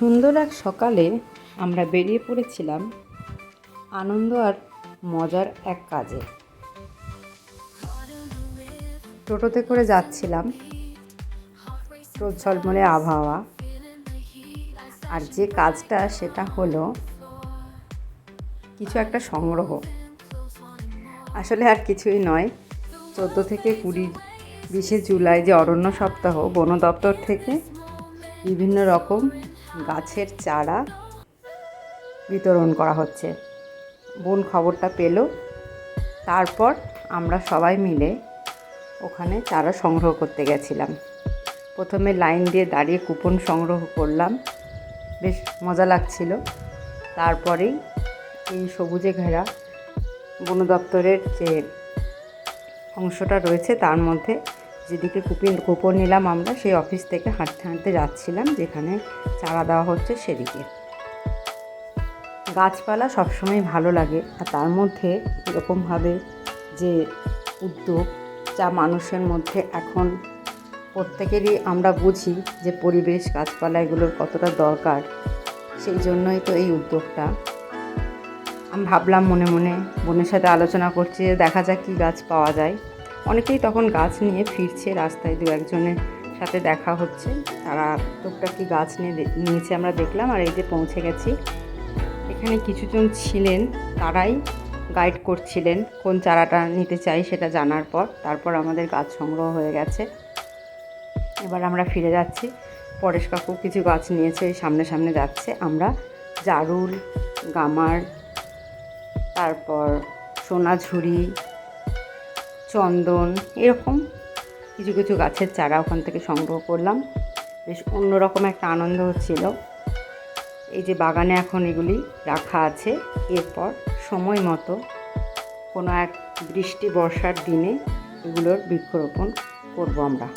সুন্দর এক সকালে আমরা বেরিয়ে পড়েছিলাম আনন্দ আর মজার এক কাজে। টোটোতে করে যাচ্ছিলাম। ঝলমলে আবহাওয়া। আর যে কাজটা সেটা হলো কিছু একটা সংগ্রহ। আসলে আর কিছুই নয়। চোদ্দ থেকে কুড়ি বিশে জুলাই যে অরণ্য সপ্তাহ, বন দপ্তর থেকে বিভিন্ন রকম গাছের চারা বিতরণ করা হচ্ছে। বোন খবরটা পেল। তারপর আমরা সবাই মিলে ওখানে চারা সংগ্রহ করতে গেছিলাম। প্রথমে লাইন দিয়ে দাঁড়িয়ে কুপন সংগ্রহ করলাম। বেশ মজা লাগছিল। তারপরেই এই সবুজে ঘেরা বন দপ্তরের যে অংশটা রয়েছে, তার মধ্যে যেদিকে কুপিন কুপন নিলাম আমরা, সেই অফিস থেকে হাঁটতে হাঁটতে যাচ্ছিলাম, যেখানে চারা দেওয়া হচ্ছে সেদিকে। গাছপালা সবসময় ভালো লাগে, আর তার মধ্যে এরকমভাবে যে উদ্যোগ যা মানুষের মধ্যে এখন প্রত্যেকেরই আমরা বুঝি যে পরিবেশ, গাছপালা এগুলোর কতটা দরকার, সেই জন্যই তো এই উদ্যোগটা। আমি ভাবলাম মনে মনে বোনের সাথে আলোচনা করছি দেখা যাক কী গাছ পাওয়া যায়। অনেকেই তখন গাছ নিয়ে ফিরছে রাস্তায়, দু একজনের সাথে দেখা হচ্ছে। তারা টুকটাকি গাছ নিয়ে নিয়েছে আমরা দেখলাম, আর এই যে পৌঁছে গেছি। এখানে কিছুজন ছিলেন, তারাই গাইড করছিলেন কোন চারাটা নিতে চাই সেটা জানার পর। তারপর আমাদের গাছ সংগ্রহ হয়ে গেছে। এবার আমরা ফিরে যাচ্ছি। পরেশ কাকু কিছু গাছ নিয়েছে সামনে সামনে যাচ্ছে। আমরা জারুল, গামার, তারপর সোনাঝুরি চন্দন, এরকম কিছু কিছু গাছের চারা ওখান থেকে সংগ্রহ করলাম। বেশ অন্যরকম একটা আনন্দ হচ্ছিল এই যে বাগানে এখন এগুলি রাখা আছে, এরপর সময় মতো কোনো এক বৃষ্টি বর্ষার দিনে এগুলোর বৃক্ষরোপণ করব আমরা।